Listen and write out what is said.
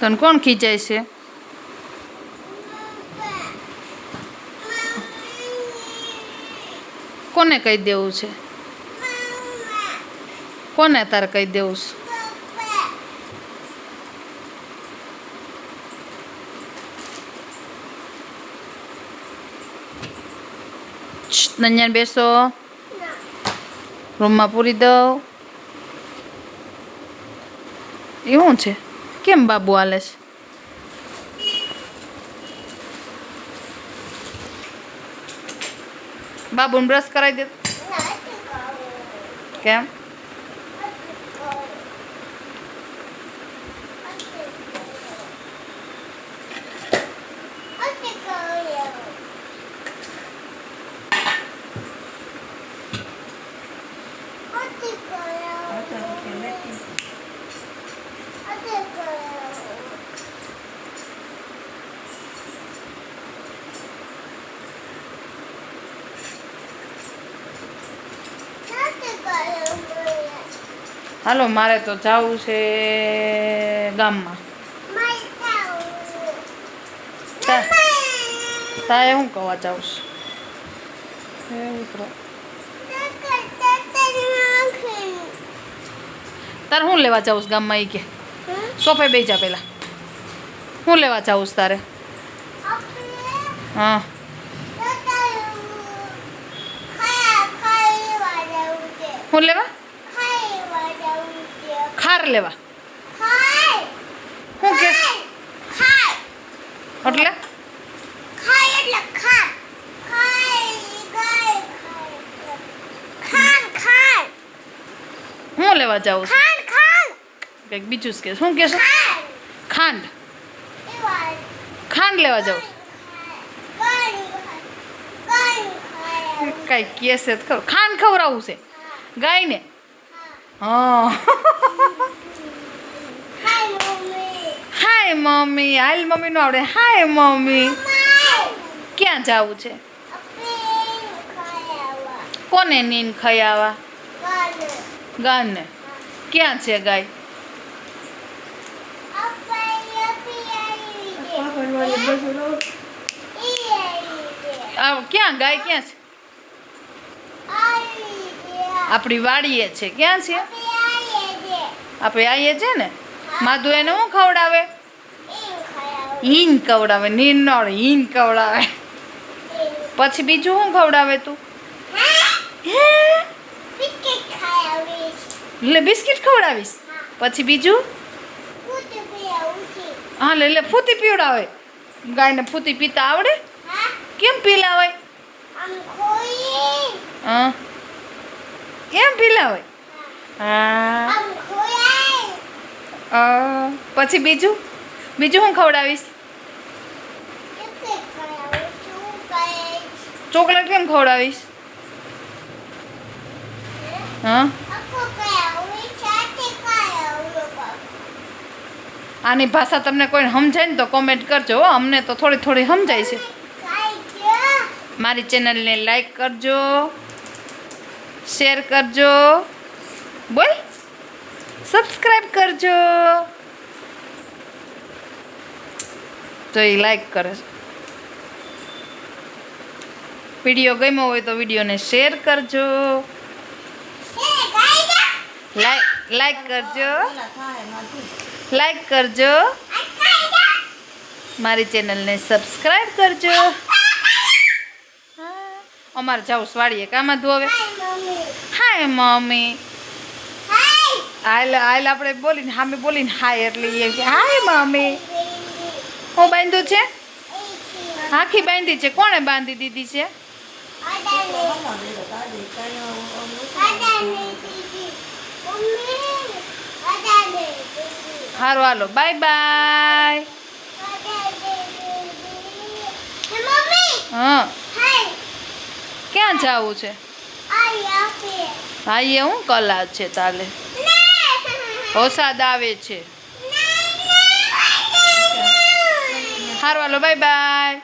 તને કોણ ખીચાય છે? કોને કહી દેવું છે? કોને તારે કહી દેવું છે? નંજન બેસો. રૂમમાં પૂરી દઉં. એ શું છે? કેમ બાબુ હાલે છે? બાબુને બ્રશ કરાવી દે. કેમ? હાલો, મારે તો જવું છે ગામમાં. તારે શું કવા જાઉં તારે શું લેવા જાઉં છે ગામમાં એ કે? સોફે બે જા પેલા. શું લેવા જાઉં તારે? હા. શું લેવા? ખાર લેવા? શું કે? એટલે? હું લેવા જાઉં? છું કંઈક બીજું જ કે. શું કે ખાંડ. ખાંડ. લેવા જાઉં? છું કાંઈ કેસે ખરું ખાંડ ખવડાવવું છે. ગાયને? હા. હાય મમ્મી હાલ મમ્મી નું આવડે. હાય મમ્મી ક્યાં જવું છે? કોને નીન ખયાવા? ગાને. ક્યાં છે ગાય? ક્યાં ગાય? ક્યાં છે? આપણી વાડીએ છે. ક્યાં છે? આપણે આવીએ છે. ને? માધુ એને શું ખવડાવે? હીન ખવડાવે નિર્નળ ઈન ખવડાવે પછી બીજું શું ખવડાવે તું? લે બિસ્કિટ ખવડાવીશ? પછી બીજું? હા લે લે ફૂતી પીવડાવે. ગાયને ફૂતી પીતા આવડે? કેમ પીલાવે હા. કેમ પીલાવે હા. પછી બીજું? બીજું હું ખવડાવીશ? ચોકલેટ કેમ ખવડાવીશ? હા? આની ભાષા તમને કોઈ સમજાય ને તો કોમેન્ટ કરજો. અમને તો થોડી થોડી સમજાય છે. મારી ચેનલને લાઈક કરજો શેર કરજો, બોલ સબસ્ક્રાઈબ કરજો. તો એ લાઈક કરે છે. વીડિયો ગમ્યો હોય તો વિડીયોને શેર કરજો. લાઈક લાઈક કરજો. લાઈક કરજો. મારી ચેનલને સબસ્ક્રાઈબ કરજો. હા, અમારે જાઉં સ્વાળીએ કામાં ધોવે. Hi mummy. હાલ હાલ આપણે બોલીને હામે બોલીને હાય એટલે એ હાય મમ્મી. હું બાંધ્યું છે? આખી બાંધી છે. કોણે બાંધી દીધી છે? સારું હાલો. Bye bye. હા. ક્યાં જવું છે? હા, એ હું કલા છે તાલે. વરસાદ આવે છે. સારું હાલો. Bye bye.